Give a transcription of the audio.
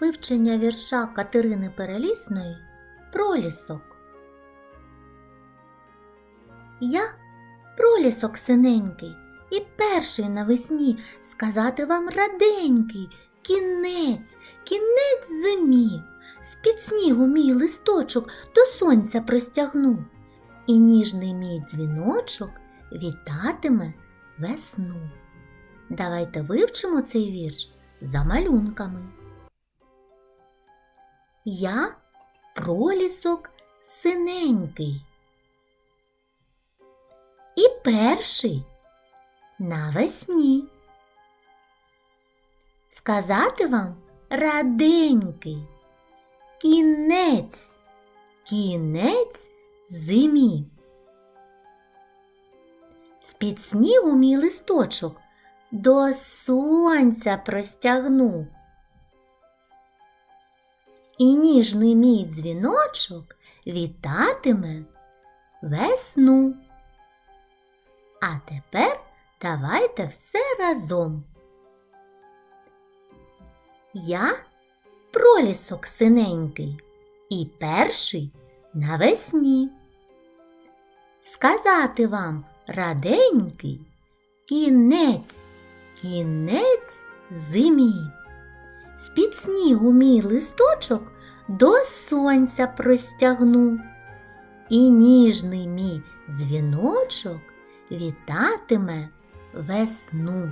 Вивчення вірша Катерини Перелісної Пролісок. Я пролісок синенький, і перший навесні сказати вам раденький кінець, кінець зимі. З-під снігу мій листочок до сонця простягну, і ніжний мій дзвіночок вітатиме весну. Давайте вивчимо цей вірш за малюнками. Я пролісок синенький. І перший навесні. Сказати вам раденький. Кінець, кінець зимі. З-під снігу мій листочок до сонця простягну. І ніжний мій дзвіночок вітатиме весну. А тепер давайте все разом. Я пролісок синенький і перший навесні. Сказати вам раденький кінець, кінець зимі. З-під снігу мій листочок до сонця простягну, і ніжний мій дзвіночок вітатиме весну.